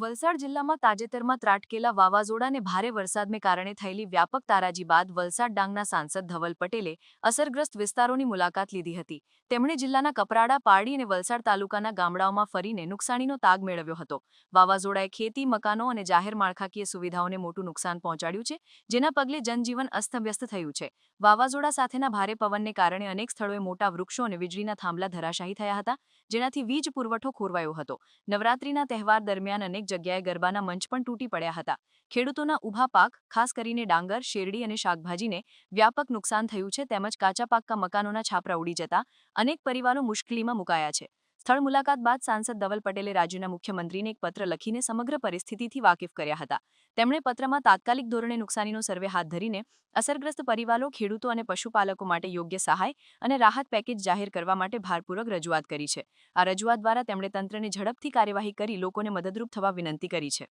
વલસાડ જિલ્લામાં તાજેતરમાં ત્રાટકેલા વાવાઝોડાને ભારે વરસાદને કારણે થયેલી વ્યાપક તારાજી બાદ વલસાડ ડાંગના સાંસદ ધવલ પટેલે અસરગ્રસ્ત વિસ્તારોની મુલાકાત લીધી હતી. તેમણે જિલ્લાના કપરાડા, પારડી અને વલસાડ તાલુકાના ગામડાઓમાં ફરીને નુકસાનીનો તાગ મેળવ્યો હતો. વાવાઝોડાએ ખેતી, મકાનો અને જાહેર માળખાકીય સુવિધાઓને મોટું નુકસાન પહોંચાડ્યું છે, જેના પગલે જનજીવન અસ્તવ્યસ્ત થયું છે. વાવાઝોડા સાથેના ભારે પવનને કારણે અનેક સ્થળોએ મોટા વૃક્ષો અને વીજળીના થાંભલા ધરાશાયી થયા હતા, જેનાથી વીજ પુરવઠો ખોરવાયો હતો. નવરાત્રીના તહેવાર દરમિયાન અનેક જગ્યાએ ગરબાના મંચ પણ તૂટી પડ્યા હતા. ખેડૂતોના ઊભા પાક, ખાસ કરીને ડાંગર, શેરડી અને શાકભાજીને વ્યાપક નુકસાન થયું છે, તેમજ કાચા પાક્કા મકાનોના છાપરા ઉડી જતા અનેક પરિવારો મુશ્કેલીમાં મુકાયા છે. સ્થળ મુલાકાત બાદ સાંસદ ધવલ પટેલે રાજ્યના મુખ્યમંત્રીને એક પત્ર લખીને સમગ્ર પરિસ્થિતિથી વાકેફ કર્યા હતા. તેમણે પત્રમાં તાત્કાલિક ધોરણે નુકસાનીનો સર્વે હાથ ધરીને અસરગ્રસ્ત પરિવારો, ખેડૂતો અને પશુપાલકો માટે યોગ્ય સહાય અને રાહત પેકેજ જાહેર કરવા માટે ભારપૂર્વક રજૂઆત કરી છે. આ રજૂઆત દ્વારા તેમણે તંત્રને ઝડપથી કાર્યવાહી કરી લોકોને મદદરૂપ થવા વિનંતી કરી છે.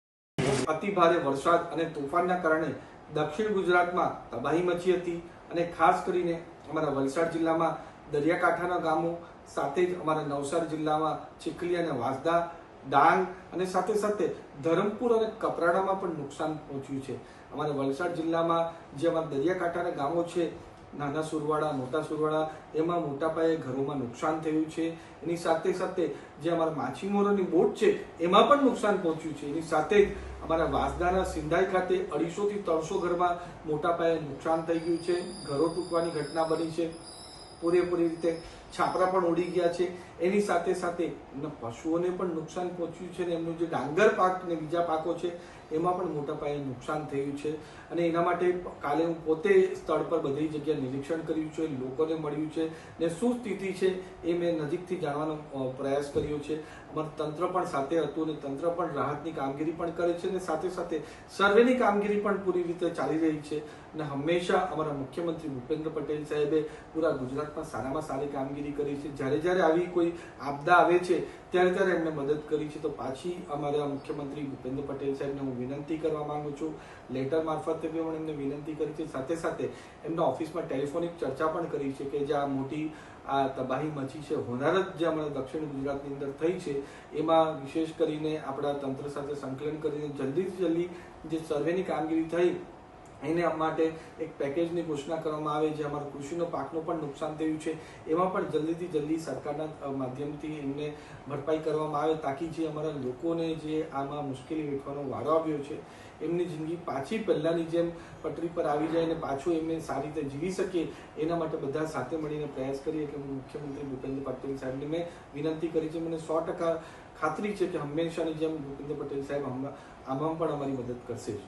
અતિ ભારે વરસાદ અને તોફાનના કારણે દક્ષિણ ગુજરાતમાં તબાહી મચી હતી અને ખાસ કરીને અમારા વલસાડ જિલ્લામાં દરિયાકાંઠાના ગામો સાથે જ અમારા નવસારી જિલ્લામાં ચીખલી અને વાંસદા, ડાંગ અને સાથે સાથે ધરમપુર અને કપરાડામાં પણ નુકસાન પહોંચ્યું છે. અમારા વલસાડ જિલ્લામાં જે અમારા દરિયાકાંઠાના ગામો છે, નાના સુરવાડા, મોટા સુરવાડા, એમાં મોટા પાયે ઘરોમાં નુકસાન થયું છે. એની સાથે સાથે જે અમારા માછીમારોની બોટ છે, એમાં પણ નુકસાન પહોંચ્યું છે. એની સાથે જ અમારા વાસદાના સિંધાઈ ખાતે અઢીસોથી ત્રણસો ઘરમાં મોટા પાયે નુકસાન થઈ ગયું છે. ઘરો તૂટવાની ઘટના બની છે. પૂરેપૂરી રીતે છાપરા પણ ઉડી ગયા છે. એની સાથે સાથે એમના પશુઓને પણ નુકસાન પહોંચ્યું છે અને એમનું જે ડાંગર પાક ને બીજા પાકો છે, એમાં પણ મોટા પાયે નુકસાન થયું છે. અને એના માટે કાલે હું પોતે સ્થળ પર બધી જગ્યાએ નિરીક્ષણ કર્યું છે, લોકોને મળ્યું છે ને શું સ્થિતિ છે એ મેં નજીકથી જાણવાનો પ્રયાસ કર્યો છે. અમારું તંત્ર પણ સાથે હતું અને તંત્ર પણ રાહતની કામગીરી પણ કરે છે અને સાથે સાથે સર્વેની કામગીરી પણ પૂરી રીતે ચાલી રહી છે. અને હંમેશા અમારા મુખ્યમંત્રી ભૂપેન્દ્ર પટેલ સાહેબે પૂરા ગુજરાતમાં સારામાં સારી કામગીરી કરી છે. જ્યારે જ્યારે આવી કોઈ આપદા આવે છે, ત્યારે ત્યારે એમને મદદ કરી છે. તો પાછી અમારા મુખ્યમંત્રી ભૂપેન્દ્ર પટેલ સાહેબને હું વિનંતી કરવા માંગુ છું. લેટર મારફતે બી હું એમને વિનંતી કરી છે. સાથે સાથે એમના ઓફિસમાં ટેલિફોનિક ચર્ચા પણ કરી છે કે જે આ મોટી, આ તબાહી મચી છે, હોનારત જે અમારા દક્ષિણ ગુજરાતની અંદર થઈ છે, એમાં વિશેષ કરીને આપણા તંત્ર સાથે સંકલન કરીને જલ્દીથી જલ્દી જે સર્વેની કામગીરી થઈ એને માટે એક પેકેજની ઘોષણા કરવામાં આવે જે અમારા કૃષિનો પાકનું પણ નુકસાન થયું છે. એમાં પણ જલ્દીથી જલ્દી સરકારના માધ્યમથી એમને ભરપાઈ કરવામાં આવે તાકી જે અમારા લોકોને જે આમાં મુશ્કેલી વેઠવાનો વારો આવ્યો છે, એમની જિંદગી પાછી પહેલાંની જેમ પટરી પર આવી જાય અને પાછું એમને સારી રીતે જીવી શકીએ, એના માટે બધા સાથે મળીને પ્રયાસ કરીએ. એટલે મુખ્યમંત્રી ભૂપેન્દ્ર પટેલ સાહેબને મેં વિનંતી કરી છે. મને સો ટકા ખાતરી છે કે હંમેશાની જેમ ભૂપેન્દ્ર પટેલ સાહેબ આમાં પણ અમારી મદદ કરશે